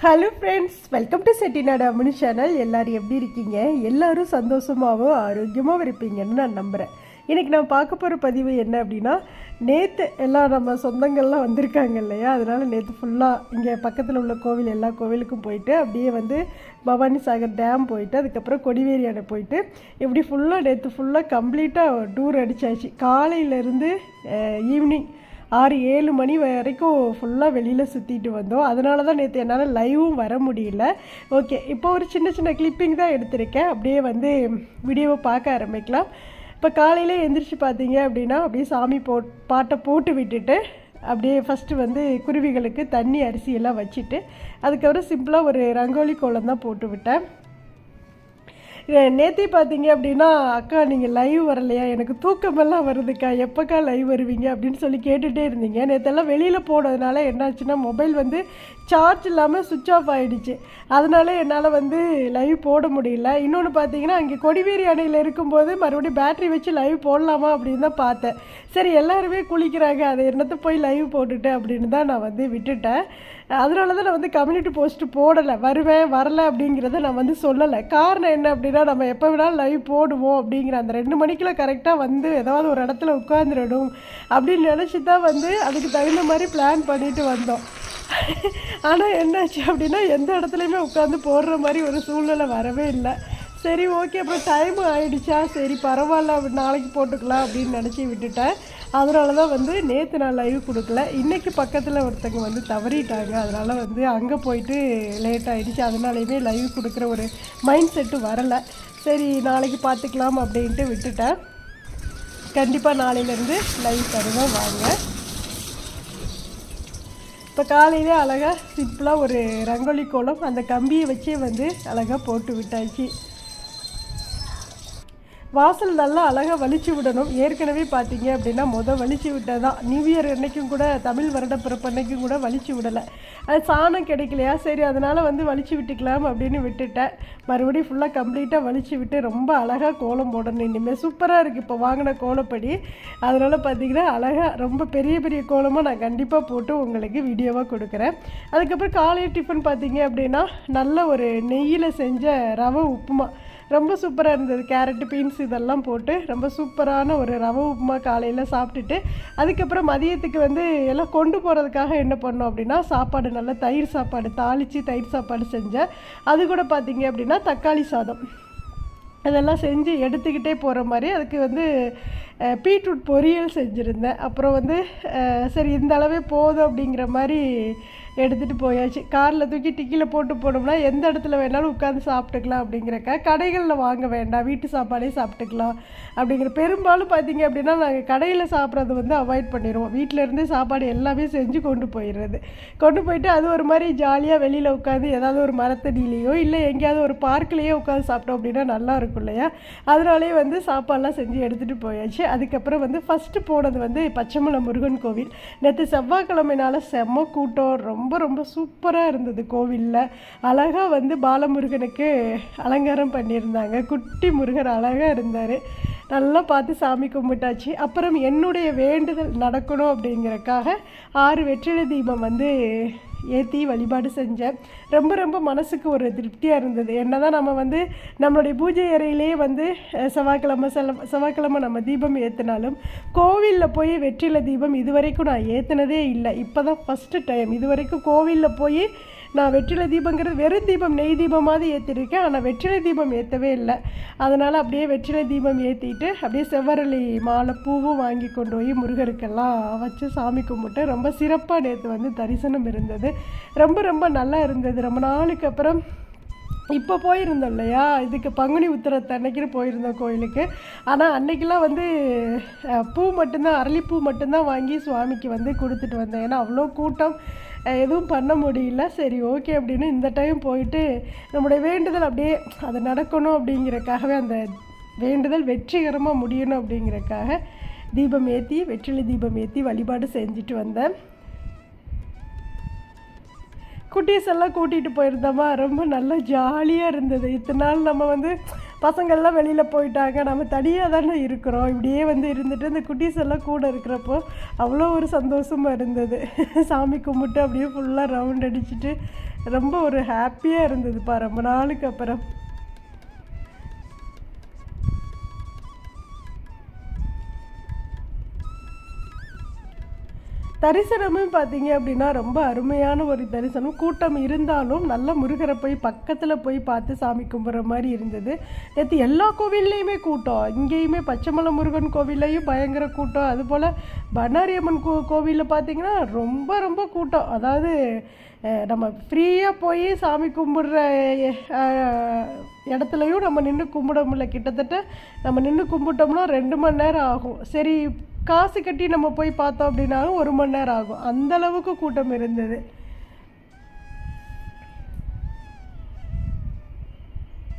Hello friends welcome to Chettinad Ammani channel எல்லோரும் எப்படி இருக்கீங்க? எல்லோரும் சந்தோஷமாகவும் ஆரோக்கியமாகவும் இருப்பீங்கன்னு நான் நம்புகிறேன் இன்றைக்கி நான் பார்க்க போகிற பதிவு என்ன அப்படின்னா நேற்று எல்லாம் நம்ம சொந்தங்கள்லாம் வந்திருக்காங்க இல்லையா? அதனால் நேற்று ஃபுல்லாக இங்கே பக்கத்தில் உள்ள கோவில் எல்லா கோவிலுக்கும் போயிட்டு அப்படியே வந்து பவானி சாகர் டேம் போயிட்டு அதுக்கப்புறம் கொடிவேரி அணை போயிட்டு இப்படி ஃபுல்லாக நேற்று ஃபுல்லாக கம்ப்ளீட்டாக டூர் அடித்தாச்சு காலையிலேருந்து ஈவினிங் ஆறு ஏழு மணி வரைக்கும் ஃபுல்லாக வெளியில் சுற்றிட்டு வந்தோம். அதனால தான் நேற்று என்னால் லைவும் வர முடியல. ஓகே இப்போ ஒரு சின்ன சின்ன கிளிப்பிங் தான் எடுத்திருக்கேன். அப்படியே வந்து வீடியோவை பார்க்க ஆரம்பிக்கலாம். இப்போ காலையில் எந்திரிச்சு பார்த்தீங்க அப்படின்னா அப்படியே சாமி போ பாட்டை போட்டு விட்டுட்டு அப்படியே ஃபஸ்ட்டு வந்து குருவிகளுக்கு தண்ணி அரிசி எல்லாம் வச்சுட்டு அதுக்கப்புறம் சிம்பிளாக ஒரு ரங்கோலி கோலம் தான் போட்டு விட்டேன். நேத்தி பார்த்தீங்க அப்படின்னா அக்கா நீங்கள் லைவ் வரலையா? எனக்கு தூக்கமெல்லாம் வருதுக்கா. எப்போக்கா லைவ் வருவீங்க? அப்படின்னு சொல்லி கேட்டுகிட்டே இருந்தீங்க. நேற்றெல்லாம் வெளியில் போனதுனால என்னாச்சுன்னா மொபைல் வந்து சார்ஜ் இல்லாமல் சுவிட்ச் ஆஃப் ஆகிடுச்சு அதனால என்னால் வந்து லைவ் போட முடியல. இன்னொன்று பார்த்தீங்கன்னா அங்கே கொடிவேரி அணையில் இருக்கும்போது மறுபடியும் பேட்டரி வச்சு லைவ் போடலாமா அப்படின்னு தான் பார்த்தேன். சரி எல்லாருமே குளிக்கிறாங்க. அதை என்னத்தை போய் லைவ் போட்டுட்டு அப்படின்னு தான் நான் வந்து விட்டுட்டேன். அதனால தான் நான் வந்து கம்யூனிட்டி போஸ்ட் போடலை. வருவேன் வரலை அப்படிங்கிறத நான் வந்து சொல்லலை. காரணம் என்ன அப்படின்னா நம்ம எப்போ வேணாலும் லைவ் போடுவோம் அப்படிங்கிற அந்த ரெண்டு மணிக்கெலாம் கரெக்டாக வந்து ஏதாவது ஒரு இடத்துல உட்காந்துடணும் அப்படின்னு நினச்சி தான் வந்து அதுக்கு தகுந்த மாதிரி பிளான் பண்ணிட்டு வந்தோம். ஆனால் என்னாச்சு அப்படின்னா எந்த இடத்துலையுமே உட்காந்து போடுற மாதிரி ஒரு சூழ்நிலை வரவே இல்லை. சரி ஓகே அப்புறம் டைம் ஆகிடுச்சா சரி பரவாயில்ல அப்படி நாளைக்கு போட்டுக்கலாம் அப்படின்னு நினச்சி விட்டுட்டேன். அதனால தான் வந்து நேற்று நான் லைவ் கொடுக்கல. இன்றைக்கி பக்கத்தில் ஒருத்தங்க வந்து தவறிட்டாங்க. அதனால் வந்து அங்கே போயிட்டு லேட் ஆகிடுச்சு அதனாலையுமே லைவ் கொடுக்குற ஒரு மைண்ட் செட்டு வரலை. சரி நாளைக்கு பார்த்துக்கலாம் அப்படின்ட்டு விட்டுட்டேன். கண்டிப்பாக நாளையிலேருந்து லைவ் தருவேன். வாங்க. இப்போ காலையிலே அழகாக சிம்பிளாக ஒரு ரங்கோலி கோலம் அந்த கம்பியை வச்சே வந்து அழகாக போட்டு விட்டாச்சு. வாசல் நல்லா அழகாக வலிச்சு விடணும். ஏற்கனவே பார்த்தீங்க அப்படின்னா மொதல் வலிச்சு விட்டால் தான் நியூ இயர் அன்னைக்கும் கூட தமிழ் வருட பிறப்பு அன்னைக்கும் கூட வலிச்சு விடலை. அது சாணம் கிடைக்கலையா? சரி அதனால் வந்து வலிச்சு விட்டுக்கலாம் அப்படின்னு விட்டுட்டேன். மறுபடியும் ஃபுல்லாக கம்ப்ளீட்டாக வலிச்சு விட்டு ரொம்ப அழகாக கோலம் போடணும். இனிமேல் சூப்பராக இருக்குது இப்போ வாங்கின கோலப்படி. அதனால் பார்த்தீங்கன்னா அழகாக ரொம்ப பெரிய பெரிய கோலமாக நான் கண்டிப்பாக போட்டு உங்களுக்கு வீடியோவாக கொடுக்குறேன். அதுக்கப்புறம் காலை டிஃபன் பார்த்தீங்க அப்படின்னா நல்ல ஒரு நெய்யில் செஞ்ச ரவை உப்புமா. ரொம்ப சூப்பராக இருந்தது. கேரட்டு பீன்ஸ் இதெல்லாம் போட்டு ரொம்ப சூப்பரான ஒரு ரவை உப்புமா காலையில் சாப்பிட்டுட்டு அதுக்கப்புறம் மதியத்துக்கு வந்து எல்லாம் கொண்டு போகிறதுக்காக என்ன பண்ணோம் அப்படின்னா சாப்பாடு நல்லா தயிர் சாப்பாடு தாளித்து தயிர் சாப்பாடு செஞ்சேன். அது கூட பார்த்தீங்க அப்படின்னா தக்காளி சாதம். அதெல்லாம் செஞ்சு எடுத்துக்கிட்டே போகிற மாதிரி அதுக்கு வந்து பீட்ரூட் பொரியல் செஞ்சுருந்தேன். அப்புறம் வந்து சரி இந்த அளவே போதும் அப்படிங்கிற மாதிரி எடுத்துகிட்டு போயாச்சு. காரில் தூக்கி டிக்கியில் போட்டு போனோம்னா எந்த இடத்துல வேணாலும் உட்காந்து சாப்பிட்டுக்கலாம் அப்படிங்கிறக்கா கடைகளில் வாங்க வேண்டாம். வீட்டு சாப்பாடே சாப்பிட்டுக்கலாம் அப்படிங்கிற பெரும்பாலும் பார்த்தீங்க அப்படின்னா நாங்கள் கடையில் சாப்பிட்றது வந்து அவாய்ட் பண்ணிடுவோம். வீட்டில் இருந்தே சாப்பாடு எல்லாமே செஞ்சு கொண்டு போயிடுறது. கொண்டு போயிட்டு அது ஒரு மாதிரி ஜாலியாக வெளியில் உட்காந்து ஏதாவது ஒரு மரத்தடியிலையோ இல்லை எங்கேயாவது ஒரு பார்க்லேயோ உட்காந்து சாப்பிட்டோம் அப்படின்னா நல்லா இருக்கும் இல்லையா? அதனாலே வந்து சாப்பாடெலாம் செஞ்சு எடுத்துகிட்டு போயாச்சு. அதுக்கப்புறம் வந்து ஃபஸ்ட்டு போனது வந்து பச்சைமலை முருகன் கோவில். நேற்று செவ்வாய்க்கிழமைனால செம்ம கூட்டம். ரொம்ப ரொம்ப சூப்பராக இருந்தது கோவிலில். அழகாக வந்து பாலமுருகனுக்கு அலங்காரம் பண்ணியிருந்தாங்க. குட்டி முருகர் அழகாக இருந்தார். நல்லா பார்த்து சாமி கும்பிட்டாச்சு. அப்புறம் என்னுடைய வேண்டுதல் நடக்கணும் அப்படிங்கிறக்காக ஆறு வெற்றிலை தீபம் வந்து ஏற்றி வழிபாடு செஞ்சேன் ரொம்ப ரொம்ப மனசுக்கு ஒரு திருப்தியாக இருந்தது. என்ன தான் நம்ம வந்து நம்மளுடைய பூஜை அறையிலே வந்து செவ்வாய்க்கிழமை செல செவ்வாய்க்கிழமை நம்ம தீபம் ஏற்றினாலும் கோவிலில் போய் வெற்றில தீபம் இது வரைக்கும் நான் ஏற்றினதே இல்லை. இப்போ தான் ஃபஸ்ட்டு டைம் இது வரைக்கும் கோவிலில் போய் நான் வெற்றிலை தீபங்கிறது வெறும் தீபம் நெய் தீபமாவது ஏற்றிருக்கேன் ஆனால் வெற்றிலை தீபம் ஏற்றவே இல்லை. அதனால் அப்படியே வெற்றிலை தீபம் ஏற்றிட்டு அப்படியே செவ்வரளி மாலை பூவும் வாங்கி கொண்டு போய் முருகருக்கெல்லாம் வச்சு சாமி கும்பிட்டு ரொம்ப சிறப்பாக நேற்று வந்து தரிசனம் இருந்தது. ரொம்ப ரொம்ப நல்லா இருந்தது. ரொம்ப நாளுக்கு அப்புறம் இப்போ போயிருந்தோம் இல்லையா? இதுக்கு பங்குனி உத்தரத்தை அன்னைக்குன்னு போயிருந்தோம் கோயிலுக்கு. ஆனால் அன்னைக்கெல்லாம் வந்து பூ மட்டும்தான் அரளிப்பூ மட்டும்தான் வாங்கி சுவாமிக்கு வந்து கொடுத்துட்டு வந்தேன். ஏன்னா அவ்வளோ கூட்டம். எதுவும் பண்ண முடியல. சரி ஓகே அப்படின்னு இந்த டைம் போயிட்டு நம்முடைய வேண்டுதல் அப்படியே அது நடக்கணும் அப்படிங்கிறக்காகவே அந்த வேண்டுதல் வெற்றிகரமாக முடியணும் அப்படிங்கிறக்காக தீபம் ஏற்றி வெற்றிலை தீபம் ஏற்றி வழிபாடு செஞ்சுட்டு வந்தேன். குட்டீஸ் எல்லாம் கூட்டிகிட்டு போயிருந்தோமா? ரொம்ப நல்லா ஜாலியாக இருந்தது. இத்தனை நாள் நம்ம வந்து பசங்கள்லாம் வெளியில் போயிட்டாங்க. நம்ம தனியாக தானே இருக்கிறோம். இப்படியே வந்து இருந்துட்டு இந்த குட்டீஸ் எல்லாம் கூட இருக்கிறப்போ அவ்வளோ ஒரு சந்தோஷமாக இருந்தது. சாமி கும்பிட்டு அப்படியே ஃபுல்லாக ரவுண்ட் அடிச்சுட்டு ரொம்ப ஒரு ஹாப்பியாக இருந்ததுப்பா. ரொம்ப நாளுக்கு அப்புறம். தரிசனமும் பார்த்தீங்க அப்படின்னா ரொம்ப அருமையான ஒரு தரிசனம். கூட்டம் இருந்தாலும் நல்ல முருகரை போய் பக்கத்தில் போய் பார்த்து சாமி கும்பிட்ற மாதிரி இருந்தது. நேற்று எல்லா கோவில்லையுமே கூட்டம். இங்கேயுமே பச்சைமலை முருகன் கோவில்லையும் பயங்கர கூட்டம். அதுபோல் பண்ணாரியம்மன் கோ கோவிலில் பார்த்தீங்கன்னா ரொம்ப ரொம்ப கூட்டம். அதாவது நம்ம ஃப்ரீயாக போய் சாமி கும்பிட்ற இடத்துலையும் நம்ம நின்று கும்பிட முடியல. கிட்டத்தட்ட நம்ம நின்று கும்பிட்டோம்னா ரெண்டு மணி நேரம் ஆகும். சரி காசு கட்டி நம்ம போய் பார்த்தோம் அப்படின்னாலும் ஒரு மணி நேரம் ஆகும். அந்த அளவுக்கு கூட்டம் இருந்தது.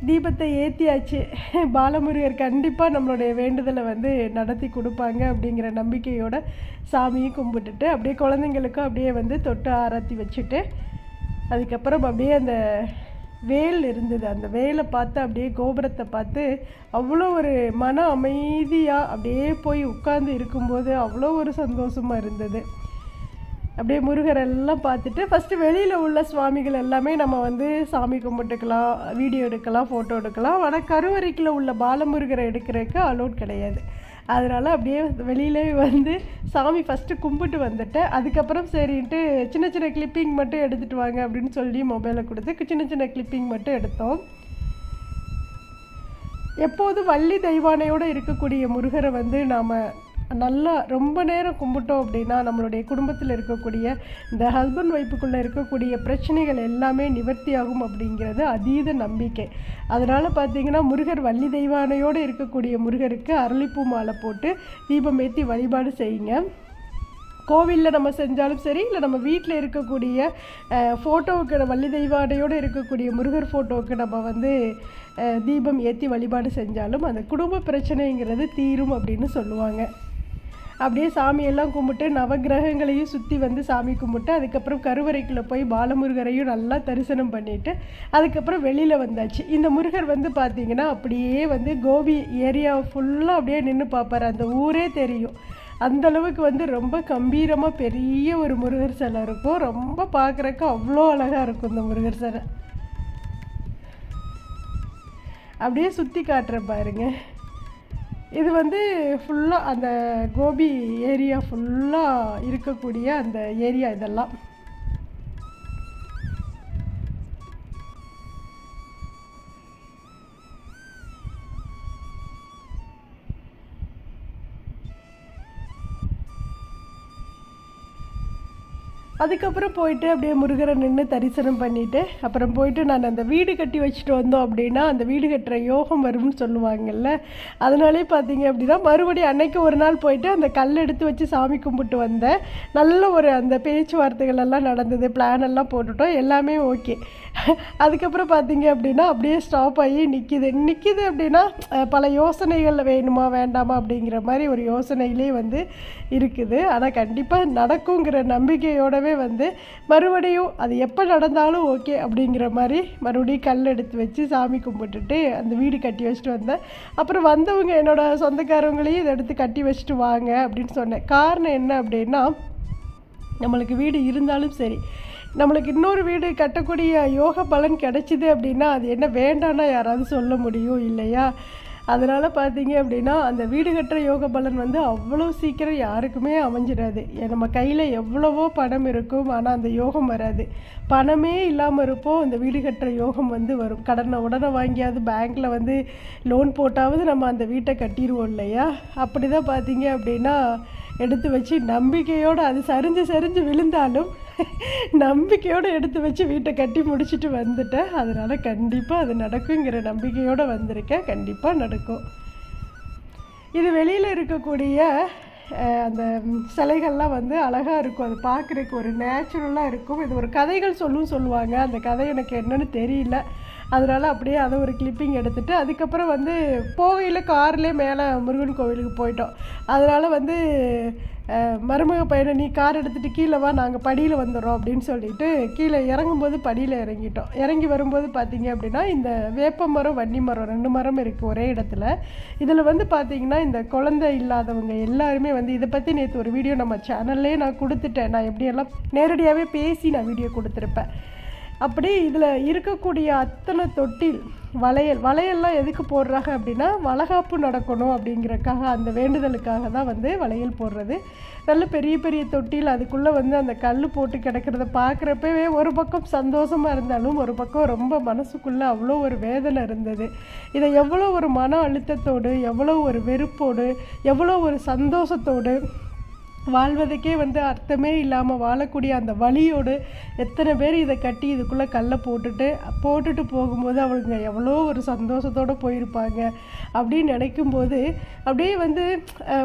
தீபத்தை ஏற்றியாச்சு பாலமுருகர் கண்டிப்பாக நம்மளுடைய வேண்டுதலை வந்து நடத்தி கொடுப்பாங்க அப்படிங்கிற நம்பிக்கையோட சாமியும் கும்பிட்டுட்டு அப்படியே குழந்தைங்களுக்கும் அப்படியே வந்து தொட்டு ஆராத்தி வச்சுட்டு அதுக்கப்புறம் அப்படியே அந்த வேல் இருந்தது. அந்த வேலை பார்த்து அப்படியே கோபுரத்தை பார்த்து அவ்வளோ ஒரு மன அமைதியாக அப்படியே போய் உட்காந்து இருக்கும்போது அவ்வளோ ஒரு சந்தோஷமாக இருந்தது. அப்படியே முருகர் எல்லாம் பார்த்துட்டு ஃபஸ்ட்டு வெளியில் உள்ள சுவாமிகள் எல்லாமே நம்ம வந்து சாமி கும்பிட்டுக்கலாம் வீடியோ எடுக்கலாம் ஃபோட்டோ எடுக்கலாம். ஆனால் கருவறைக்குள்ள உள்ள பாலமுருகரை எடுக்கிறதுக்கு அலோட் கிடையாது. அதனால் அப்படியே வெளியிலே வந்து சாமி ஃபஸ்ட்டு கும்பிட்டு வந்துட்டேன். அதுக்கப்புறம் சரின்ட்டு சின்ன சின்ன கிளிப்பிங் மட்டும் எடுத்துகிட்டு வாங்க அப்படின்னு சொல்லி மொபைலை கொடுத்து சின்ன சின்ன கிளிப்பிங் மட்டும் எடுத்தோம். எப்போதும் வள்ளி தெய்வானையோடு இருக்கக்கூடிய முருகரை வந்து நாம் நல்லா ரொம்ப நேரம் கும்பிட்டோம் அப்படின்னா நம்மளுடைய குடும்பத்தில் இருக்கக்கூடிய இந்த ஹஸ்பண்ட் ஒய்ஃபுக்குள்ளே இருக்கக்கூடிய பிரச்சனைகள் எல்லாமே நிவர்த்தியாகும் அப்படிங்கிறது அதீத நம்பிக்கை. அதனால் பார்த்தீங்கன்னா முருகர் வள்ளி தெய்வானையோடு இருக்கக்கூடிய முருகருக்கு அரளிப்பூ மாலை போட்டு தீபம் ஏற்றி வழிபாடு செய்யுங்க. கோவிலில் நம்ம செஞ்சாலும் சரி இல்லை நம்ம வீட்டில் இருக்கக்கூடிய ஃபோட்டோவுக்கு வள்ளி தெய்வாடையோடு இருக்கக்கூடிய முருகர் ஃபோட்டோவுக்கு நம்ம வந்து தீபம் ஏற்றி வழிபாடு செஞ்சாலும் அந்த குடும்ப பிரச்சனைங்கிறது தீரும் அப்படின்னு சொல்லுவாங்க. அப்படியே சாமியெல்லாம் கும்பிட்டு நவக்கிரகங்களையும் சுற்றி வந்து சாமி கும்பிட்டு அதுக்கப்புறம் கருவறைக்குள்ளே போய் பாலமுருகரையும் நல்லா தரிசனம் பண்ணிவிட்டு அதுக்கப்புறம் வெளியில் வந்தாச்சு. இந்த முருகர் வந்து பார்த்திங்கன்னா அப்படியே வந்து கோபி ஏரியா ஃபுல்லாக அப்படியே நின்று பார்ப்பார் அந்த ஊரே தெரியும். அந்த அளவுக்கு வந்து ரொம்ப கம்பீரமாக பெரிய ஒரு முருகர் சிலை இருக்கும். ரொம்ப பார்க்குறக்கு அவ்வளோ அழகாக இருக்கும் இந்த முருகர் சிலை. அப்படியே சுற்றி காட்டுறேன் பாருங்கள் இது வந்து ஃபுல்லாக அந்த கோபி ஏரியா ஃபுல்லாக இருக்கக்கூடிய அந்த ஏரியா இதெல்லாம். அதுக்கப்புறம் போயிட்டு அப்படியே முருகரை நின்று தரிசனம் பண்ணிவிட்டு அப்புறம் போயிட்டு நான் அந்த வீடு கட்டி வச்சுட்டு வந்தோம் அப்படின்னா அந்த வீடு கட்டுற யோகம் வரும்னு சொல்லுவாங்கல்ல அதனாலே பார்த்தீங்க அப்படின்னா மறுபடியும் அன்னைக்கு ஒரு நாள் போயிட்டு அந்த கல் எடுத்து வச்சு சாமி கும்பிட்டு வந்தேன். நல்ல ஒரு அந்த பேச்சுவார்த்தைகள் எல்லாம் நடந்தது பிளான் எல்லாம் போட்டுட்டோம் எல்லாமே ஓகே அதுக்கப்புறம் பார்த்தீங்க அப்படின்னா அப்படியே ஸ்டாப் ஆகி நிற்கிது நிற்கிது அப்படின்னா பல யோசனைகள் வேணுமா வேண்டாமா அப்படிங்கிற மாதிரி ஒரு யோசனையிலே வந்து இருக்குது. ஆனால் கண்டிப்பாக நடக்குங்கிற நம்பிக்கையோடவே வந்து மறுபடியும் அது எப்போ நடந்தாலும் ஓகே அப்படிங்கிற மாதிரி மறுபடியும் கல் எடுத்து வச்சு சாமி கும்பிட்டுட்டு அந்த வீடு கட்டி வச்சுட்டு வந்தேன். அப்புறம் வந்தவங்க என்னோட சொந்தக்காரவங்களையும் இதை எடுத்து கட்டி வச்சுட்டு வாங்க அப்படின்னு சொன்னேன். காரணம் என்ன அப்படின்னா நம்மளுக்கு வீடு இருந்தாலும் சரி நம்மளுக்கு இன்னொரு வீடு கட்டக்கூடிய யோக பலன் கிடைச்சிது அப்படின்னா அது என்ன வேண்டாம்னா யாராவது சொல்ல முடியும் இல்லையா? அதனால் பார்த்தீங்க அப்படின்னா அந்த வீடு கட்டுற யோக பலன் வந்து அவ்வளோ சீக்கிரம் யாருக்குமே அமைஞ்சிடாது. ஏ, நம்ம கையில் எவ்வளவோ பணம் இருக்கும் ஆனால் அந்த யோகம் வராது. பணமே இல்லாமல் இருப்போம் அந்த வீடு கட்டுற யோகம் வந்து வரும். கடனை உடனே வாங்கியாவது பேங்க்கில் வந்து லோன் போட்டாவது நம்ம அந்த வீட்டை கட்டிடுவோம் இல்லையா? அப்படி தான் பார்த்தீங்க அப்படின்னா எடுத்து வச்சு நம்பிக்கையோடு அது சரிஞ்சு சரிஞ்சு விழுந்தாலும் நம்பிக்கையோடு எடுத்து வச்சு வீட்டை கட்டி முடிச்சுட்டு வந்துட்டேன். அதனால் கண்டிப்பாக அது நடக்குங்கிற நம்பிக்கையோடு வந்திருக்கேன். கண்டிப்பாக நடக்கும். இது வெளியில் இருக்கக்கூடிய அந்த சிலைகள்லாம் வந்து அழகாக இருக்கும். அது பார்க்குறதுக்கு ஒரு நேச்சுரலாக இருக்கும். இது ஒரு கதைகள் சொல்லும் சொல்லுவாங்க. அந்த கதை எனக்கு என்னென்னு தெரியல. அதனால் அப்படியே அதை ஒரு கிளிப்பிங் எடுத்துட்டு அதுக்கப்புறம் வந்து போகையில் கார்லேயே மேலே முருகன் கோவிலுக்கு போயிட்டோம். அதனால் வந்து மருமக பையனை நீ கார் எடுத்துகிட்டு கீழே வா நாங்கள் படியில் வந்துடுறோம் அப்படின்னு சொல்லிட்டு கீழே இறங்கும்போது படியில் இறங்கிட்டோம். இறங்கி வரும்போது பார்த்தீங்க அப்படின்னா இந்த வேப்ப மரம் வன்னி மரம் ரெண்டு மரம் இருக்குது ஒரே இடத்துல. இதில் வந்து பார்த்தீங்கன்னா இந்த குழந்தை இல்லாதவங்க எல்லாருமே வந்து இதை பற்றி நேற்று ஒரு வீடியோ நம்ம சேனல்லே நான் கொடுத்துட்டேன். நான் எப்படியெல்லாம் நேரடியாகவே பேசி நான் வீடியோ கொடுத்துருப்பேன். அப்படி இதில் இருக்கக்கூடிய அத்தனை தொட்டில் வளையல் வளையல்லாம் எதுக்கு போடுறாங்க அப்படின்னா வளகாப்பு நடக்கணும் அப்படிங்கிறக்காக அந்த வேண்டுதலுக்காக தான் வந்து வளையல் போடுறது. நல்ல பெரிய பெரிய தொட்டில் அதுக்குள்ளே வந்து அந்த கல் போட்டு கிடக்கிறத பார்க்குறப்பவே ஒரு பக்கம் சந்தோஷமாக இருந்தாலும் ஒரு பக்கம் ரொம்ப மனசுக்குள்ளே அவ்வளோ ஒரு வேதனை இருந்தது. இதை எவ்வளோ ஒரு மன அழுத்தத்தோடு எவ்வளோ ஒரு வெறுப்போடு எவ்வளோ ஒரு சந்தோஷத்தோடு வாழ்வதற்கே வந்து அர்த்தமே இல்லாமல் வாழக்கூடிய அந்த வழியோடு எத்தனை பேர் இதை கட்டி இதுக்குள்ளே கல்லை போட்டுட்டு போட்டுட்டு போகும்போது அவளுங்க எவ்வளோ ஒரு சந்தோஷத்தோடு போயிருப்பாங்க அப்படின்னு நினைக்கும்போது அப்படியே வந்து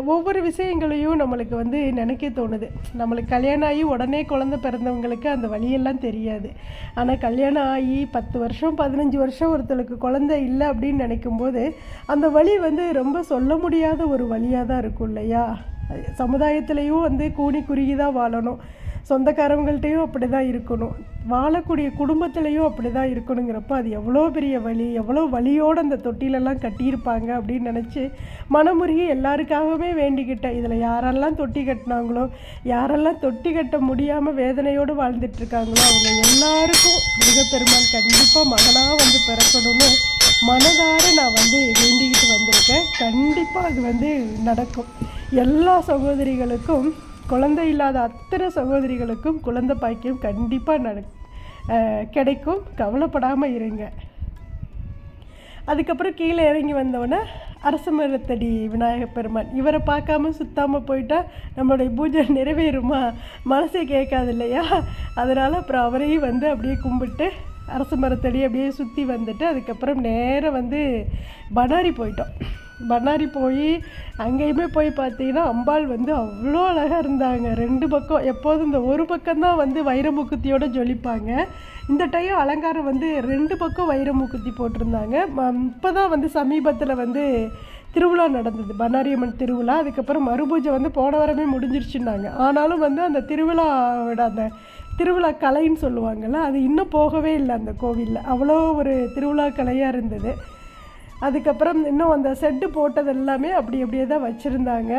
ஒவ்வொரு விஷயங்களையும் நம்மளுக்கு வந்து நினைக்க தோணுது. நம்மளுக்கு கல்யாணம் ஆகி உடனே குழந்தை பிறந்தவங்களுக்கு அந்த வழியெல்லாம் தெரியாது. ஆனால் கல்யாணம் ஆகி பத்து வருஷம் பதினஞ்சு வருஷம் ஒருத்தருக்கு குழந்தை இல்லை அப்படின்னு நினைக்கும்போது அந்த வழி வந்து ரொம்ப சொல்ல முடியாத ஒரு வழியாக தான் இருக்கும் இல்லையா? சமுதாயத்திலையும் வந்து கூனி குறுகி தான் வாழணும். சொந்தக்காரவங்கள்ட்டையும் அப்படி தான் இருக்கணும். வாழக்கூடிய குடும்பத்திலையும் அப்படி தான் இருக்கணுங்கிறப்ப அது எவ்வளோ பெரிய வழி எவ்வளோ வழியோடு அந்த தொட்டிலெல்லாம் கட்டியிருப்பாங்க அப்படின்னு நினச்சி மனமுருகி எல்லாருக்காகவே வேண்டிக்கிட்டேன் இதில் யாரெல்லாம் தொட்டி கட்டினாங்களோ யாரெல்லாம் தொட்டி கட்ட முடியாமல் வேதனையோடு வாழ்ந்துட்டுருக்காங்களோ அவங்க எல்லாருக்கும் மிகப்பெருமாள் கண்டிப்பாக மகனாக வந்து பிறக்கணும்னு மனதார நான் வந்து வேண்டிக்கிட்டு வந்திருக்கேன். கண்டிப்பாக அது வந்து நடக்கும். எல்லா சகோதரிகளுக்கும் குழந்தை இல்லாத அத்தனை சகோதரிகளுக்கும் குழந்தை பாக்கியம் கண்டிப்பாக நட கிடைக்கும். கவலைப்படாமல் இருங்க. அதுக்கப்புறம் கீழே இறங்கி வந்தோடனே அரச மரத்தடி விநாயகப் பெருமான். இவரை பார்க்காம சுத்தாமல் போயிட்டா நம்மளுடைய பூஜை நிறைவேறுமா? மனசே கேட்காது இல்லையா? அதனால் அப்புறம் அவரையும் வந்து அப்படியே கும்பிட்டு அரச மரத்தடி அப்படியே சுற்றி வந்துட்டு அதுக்கப்புறம் நேராக வந்து பனாரி போயிட்டோம். பண்ணாரி போய் அங்கேயுமே போய் பார்த்தீங்கன்னா அம்பாள் வந்து அவ்வளோ அழகாக இருந்தாங்க. ரெண்டு பக்கம் எப்போதும் இந்த ஒரு பக்கம்தான் வந்து வைரமுக்குத்தியோடு ஜொலிப்பாங்க. இந்த டைம் அலங்காரம் வந்து ரெண்டு பக்கம் வைரமுக்குத்தி போட்டிருந்தாங்க. இப்போ தான் வந்து சமீபத்தில் வந்து திருவிழா நடந்தது. பண்ணாரியம்மன் திருவிழா. அதுக்கப்புறம் மறுபூஜை வந்து போன வாரமே முடிஞ்சிருச்சுன்னாங்க. ஆனாலும் வந்து அந்த திருவிழாவோட அந்த திருவிழா கலைன்னு சொல்லுவாங்கள்ல அது இன்னும் போகவே இல்லை அந்த கோவிலில். அவ்வளோ ஒரு திருவிழா கலையாக இருந்தது. அதுக்கப்புறம் இன்னும் அந்த செட்டு போட்டது எல்லாமே அப்படி அப்படியே தான் வச்சுருந்தாங்க.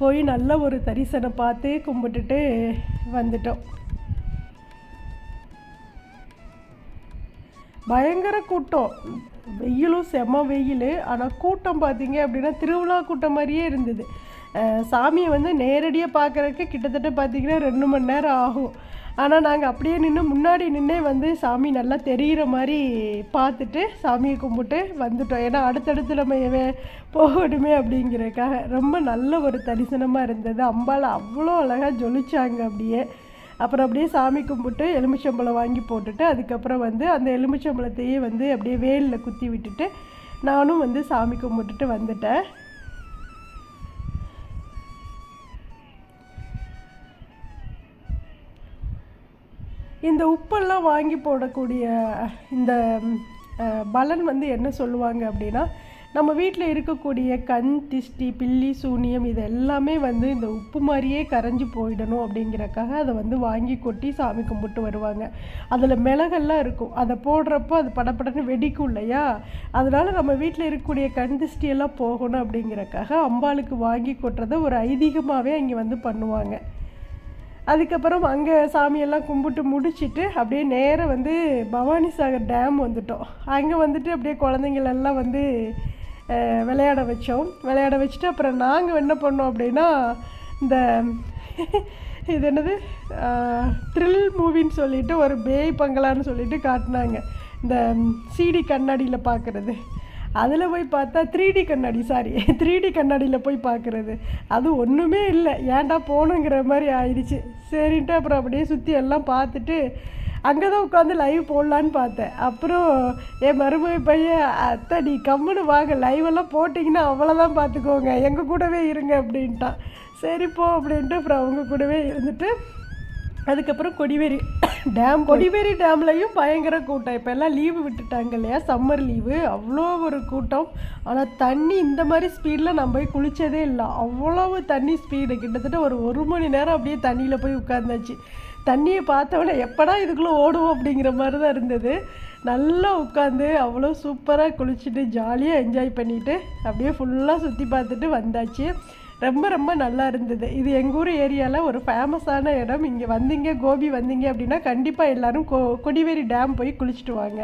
போய் நல்ல ஒரு தரிசனம் பார்த்து கும்பிட்டுட்டு வந்துட்டோம். பயங்கர கூட்டம். வெயிலும் செம வெயில். ஆனால் கூட்டம் பார்த்தீங்க அப்படின்னா திருவிழா கூட்டம் மாதிரியே இருந்தது. சாமியை வந்து நேரடியாக பார்க்குறதுக்கு கிட்டத்தட்ட பார்த்தீங்கன்னா ரெண்டு மணி நேரம் ஆகும். ஆனால் நாங்கள் அப்படியே நின்று முன்னாடி நின்றே வந்து சாமி நல்லா தெரிகிற மாதிரி பார்த்துட்டு சாமியை கும்பிட்டு வந்துட்டோம். ஏன்னா அடுத்தடுத்து நம்ம வே- போகணுமே அப்படிங்கிறதுக்காக ரொம்ப நல்ல ஒரு தரிசனமாக இருந்தது. அம்பாள் அவ்வளோ அழகாக ஜொலிச்சாங்க அப்படியே. அப்புறம் அப்படியே சாமி கும்பிட்டு எலுமிச்சம்பழம் வாங்கி போட்டுட்டு அதுக்கப்புறம் வந்து அந்த எலுமிச்சம்பழத்தையே வந்து அப்படியே வேலில் குத்தி விட்டுட்டு நானும் வந்து சாமி கும்பிட்டுட்டு வந்துட்டேன். இந்த உப்பெல்லாம் வாங்கி போடக்கூடிய இந்த பலன் வந்து என்ன சொல்லுவாங்க அப்படின்னா நம்ம வீட்டில் இருக்கக்கூடிய கண் திஷ்டி பில்லி சூனியம் இது எல்லாமே வந்து இந்த உப்பு மாதிரியே கரைஞ்சி போயிடணும் அப்படிங்கிறக்காக அதை வந்து வாங்கி கொட்டி சாமி கும்பிட்டு வருவாங்க. அதில் மிளகெல்லாம் இருக்கும். அதை போடுறப்போ அது படப்படன்னு வெடிக்கும் இல்லையா? அதனால் நம்ம வீட்டில் இருக்கக்கூடிய கண் திஷ்டி எல்லாம் போகணும் அப்படிங்கிறக்காக அம்பாளுக்கு வாங்கி கொட்டுறதை ஒரு ஐதீகமாகவே அங்கே வந்து பண்ணுவாங்க. அதுக்கப்புறம் அங்கே சாமியெல்லாம் கும்பிட்டு முடிச்சிட்டு அப்படியே நேராக வந்து பவானி சாகர் டேம் வந்துட்டோம். அங்கே வந்துட்டு அப்படியே குழந்தைங்களெல்லாம் வந்து விளையாட வச்சோம். விளையாட வச்சுட்டு அப்புறம் நாங்கள் என்ன பண்ணோம் அப்படின்னா இந்த இது என்னது? த்ரில் மூவின்னு சொல்லிட்டு ஒரு பேய் பங்களான்னு சொல்லிட்டு காட்டினாங்க. இந்த சிடி கண்ணாடியில் பார்க்குறது அதில் போய் பார்த்தா த்ரீ டி கண்ணாடி சாரி த்ரீ டி கண்ணாடியில் போய் பார்க்குறது. அது ஒன்றுமே இல்லை. ஏன்டா போகணுங்கிற மாதிரி ஆயிடுச்சு. சரின்ட்டு அப்புறம் அப்படியே சுற்றி எல்லாம் பார்த்துட்டு அங்கே தான் உட்காந்து லைவ் போடலான்னு பார்த்தேன். அப்புறம் என் மருமக பையன் அத்தை நீ கம்முன்னு வாங்க. லைவெல்லாம் போட்டிங்கன்னா அவ்வளோதான் பார்த்துக்கோங்க. எங்கள் கூடவே இருங்க அப்படின்ட்டான். சரி போ அப்படின்ட்டு அப்புறம் அவங்க கூடவே இருந்துட்டு அதுக்கப்புறம் கொடிவேரி டேம் கொடிவேரி டேம்லையும் பயங்கர கூட்டம். இப்போ எல்லாம் லீவு விட்டுட்டாங்க இல்லையா? சம்மர் லீவு அவ்வளோ ஒரு கூட்டம். ஆனால் தண்ணி இந்த மாதிரி ஸ்பீடில் நம்ம போய் குளித்ததே இல்லை. அவ்வளவு தண்ணி ஸ்பீடு கிட்டத்தட்ட ஒரு ஒரு மணி நேரம் அப்படியே தண்ணியில் போய் உட்காந்தாச்சு தண்ணியை பார்த்தவொடனே எப்படா இதுக்குள்ளே ஓடுவோம்? அப்படிங்கிற மாதிரி தான் இருந்தது. நல்லா உட்காந்து அவ்வளோ சூப்பராக குளிச்சுட்டு ஜாலியாக என்ஜாய் பண்ணிவிட்டு அப்படியே ஃபுல்லாக சுற்றி பார்த்துட்டு வந்தாச்சு. ரொம்ப ரொம்ப நல்லா இருந்தது. இது எங்கள் ஊர் ஏரியாவில் ஒரு ஃபேமஸான இடம். இங்கே வந்தீங்க கோபி வந்தீங்க அப்படின்னா கண்டிப்பாக எல்லோரும் கொ கொடிவேரி டேம் போய் குளிச்சுட்டு வாங்க.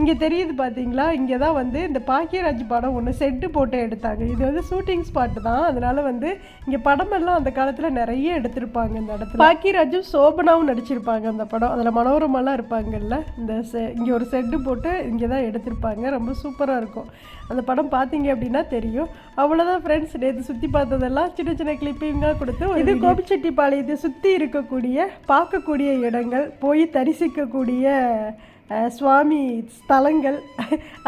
இங்கே தெரியுது பார்த்தீங்களா இங்கே தான் வந்து இந்த பாக்கியராஜ் படம் ஒன்று செட்டு போட்டு எடுத்தாங்க. இது வந்து ஷூட்டிங் ஸ்பாட் தான். அதனால் வந்து இங்கே படமெல்லாம் அந்த காலத்தில் நிறைய எடுத்திருப்பாங்க இந்த இடத்துல. பாக்கியராஜும் சோபனாவும் நடிச்சிருப்பாங்க அந்த படம். அதில் மனோரமாலாம் இருப்பாங்கல்ல? இந்த செ இங்கே ஒரு செட்டு போட்டு இங்கே தான் எடுத்திருப்பாங்க. ரொம்ப சூப்பராக இருக்கும். அந்த படம் பார்த்தீங்க அப்படின்னா தெரியும். அவ்வளோதான் ஃப்ரெண்ட்ஸ் நேற்று சுற்றி பார்த்ததெல்லாம் சின்ன சின்ன கிளிப்பிங்காக கொடுத்து இது கோபிச்செட்டிப்பாளையத்தை சுற்றி இருக்கக்கூடிய பார்க்கக்கூடிய இடங்கள் போய் தரிசிக்கக்கூடிய சுவாமி ஸ்தலங்கள்.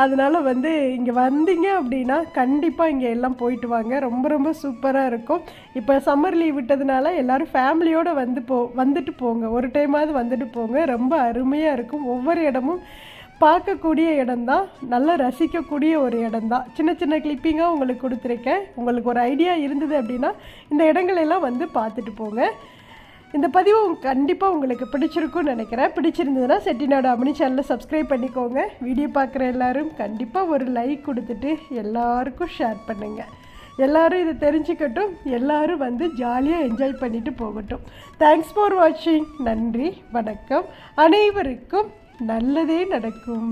அதனால் வந்து இங்கே வந்தீங்க அப்படின்னா கண்டிப்பாக இங்கே எல்லாம் போயிட்டு வாங்க. ரொம்ப ரொம்ப சூப்பராக இருக்கும். இப்போ சம்மர் லீவ் விட்டதுனால எல்லோரும் ஃபேமிலியோடு வந்து போ வந்துட்டு போங்க. ஒரு டைமாவது வந்துட்டு போங்க. ரொம்ப அருமையாக இருக்கும். ஒவ்வொரு இடமும் பார்க்கக்கூடிய இடம்தான். நல்லா ரசிக்கக்கூடிய ஒரு இடம்தான். சின்ன சின்ன கிளிப்பிங்காக உங்களுக்கு கொடுத்துருக்கேன். உங்களுக்கு ஒரு ஐடியா இருந்தது அப்படின்னா இந்த இடங்களெல்லாம் வந்து பார்த்துட்டு போங்க. இந்த பதிவு கண்டிப்பாக உங்களுக்கு பிடிச்சிருக்கும்னு நினைக்கிறேன். பிடிச்சிருந்ததுன்னா செட்டிநாடு அமினி சேனலை சப்ஸ்கிரைப் பண்ணிக்கோங்க. வீடியோ பார்க்குற எல்லாரும் கண்டிப்பாக ஒரு லைக் கொடுத்துட்டு எல்லாருக்கும் ஷேர் பண்ணுங்கள் எல்லாரும் இதை தெரிஞ்சுக்கட்டும். எல்லாரும் வந்து ஜாலியாக என்ஜாய் பண்ணிட்டு போகட்டும். தேங்க்ஸ் ஃபார் வாட்சிங் நன்றி வணக்கம். அனைவருக்கும் நல்லதே நடக்கும்.